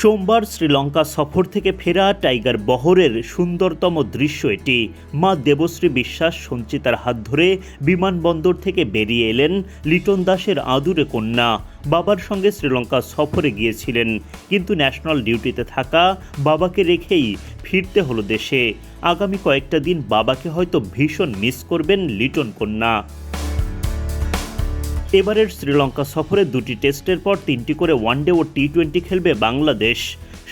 সোমবার শ্রীলঙ্কা সফর থেকে ফেরা টাইগার বহরের সুন্দরতম দৃশ্য এটি। মা দেবশ্রী বিশ্বাস, সঞ্চিতার হাত ধরে বিমানবন্দর থেকে বেরিয়ে এলেন লিটন দাসের আদুরে কন্যা। বাবার সঙ্গে শ্রীলঙ্কা সফরে গিয়েছিলেন, কিন্তু ন্যাশনাল ডিউটিতে থাকা বাবাকে রেখেই ফিরতে হলো দেশে। আগামী কয়েকটা দিন বাবাকে হয়তো ভীষণ মিস করবেন লিটন কন্যা। এবারের শ্রীলঙ্কা সফরে দুটি টেস্টের পর তিনটি করে ওয়ানডে ও টি টোয়েন্টি খেলবে বাংলাদেশ।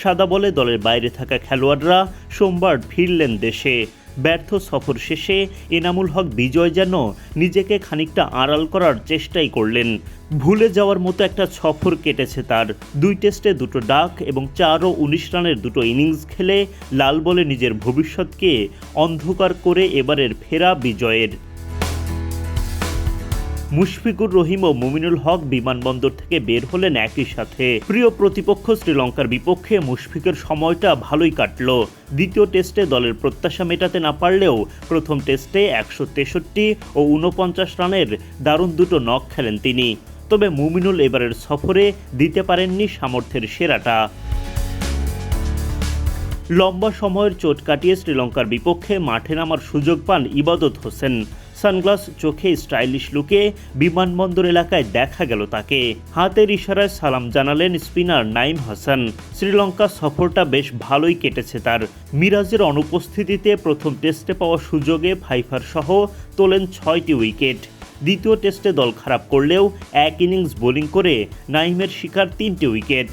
সাদা বলে দলের বাইরে থাকা খেলোয়াড়রা সোমবার ফিরলেন দেশে। ব্যর্থ সফর শেষে এনামুল হক বিজয় যেন নিজেকে খানিকটা আড়াল করার চেষ্টাই করলেন। ভুলে যাওয়ার মতো একটা সফর কেটেছে তার। দুই টেস্টে দুটো ডাক এবং চার ও উনিশ রানের দুটো ইনিংস খেলে লাল বলে নিজের ভবিষ্যৎকে অন্ধকার করে এবারের ফেরা বিজয়ের। মুশফিকুর রহিম ও মুমিনুল হক বিমানবন্দর থেকে বের হলেন একই সাথে। প্রিয় প্রতিপক্ষ শ্রীলঙ্কার বিপক্ষে মুশফিকের সময়টা ভালোই কাটল। দ্বিতীয় টেস্টে দলের প্রত্যাশা মেটাতে না পারলেও প্রথম টেস্টে একশো তেষট্টি ও উনপঞ্চাশ রানের দারুণ দুটো নখ খেলেন তিনি। তবে মুমিনুল এবারের সফরে দিতে পারেননি সামর্থ্যের সেরাটা। লম্বা সময়ের চোট কাটিয়ে শ্রীলঙ্কার বিপক্ষে মাঠে নামার সুযোগ পান ইবাদত হোসেন। সানগ্লাস চোখে স্টাইলিশ লুকে বিমানবন্দর এলাকায় দেখা গেল তাকে। হাতের ইশারায় সালাম জানালেন স্পিনার নাইম হাসান। শ্রীলঙ্কা সফরটা বেশ ভালোই কেটেছে তার। মিরাজের অনুপস্থিতিতে প্রথম টেস্টে পাওয়া সুযোগে ফাইফার সহ তোলেন ছয়টি উইকেট। দ্বিতীয় টেস্টে দল খারাপ করলেও এক ইনিংস বোলিং করে নাইমের শিকার তিনটি উইকেট।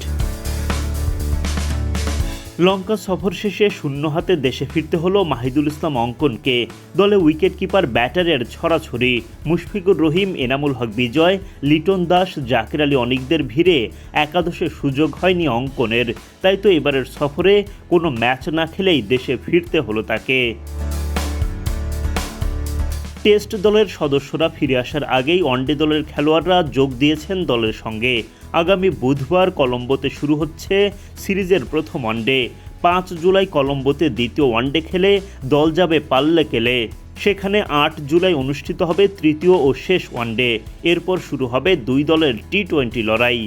লঙ্কা সফর শেষে শূন্য হাতে দেশে ফিরতে হলো মাহিদুল ইসলাম অঙ্কনকে। দলে উইকেট কিপার ব্যাটারের ছড়াছড়ি। মুশফিকুর রহিম, এনামুল হক বিজয়, লিটন দাস, জাকির আলী অনিকদের ভিড়ে একাদশে সুযোগ হয়নি অঙ্কনের। তাই তো এবারের সফরে কোনো ম্যাচ না খেলেই দেশে ফিরতে হলো তাকে। টেস্ট দলের সদস্যরা ফিরে আসার আগেই ওয়ানডে দলের খেলোয়াড়রা যোগ দিয়েছেন দলের সঙ্গে। আগামী বুধবার কলম্বোতে শুরু হচ্ছে সিরিজের প্রথম ওয়ানডে। পাঁচ জুলাই কলম্বোতে দ্বিতীয় ওয়ানডে খেলে দল যাবে পাল্লে কেলে সেখানে আট জুলাই অনুষ্ঠিত হবে তৃতীয় ও শেষ ওয়ানডে। এরপর শুরু হবে দুই দলের টি টোয়েন্টি লড়াই।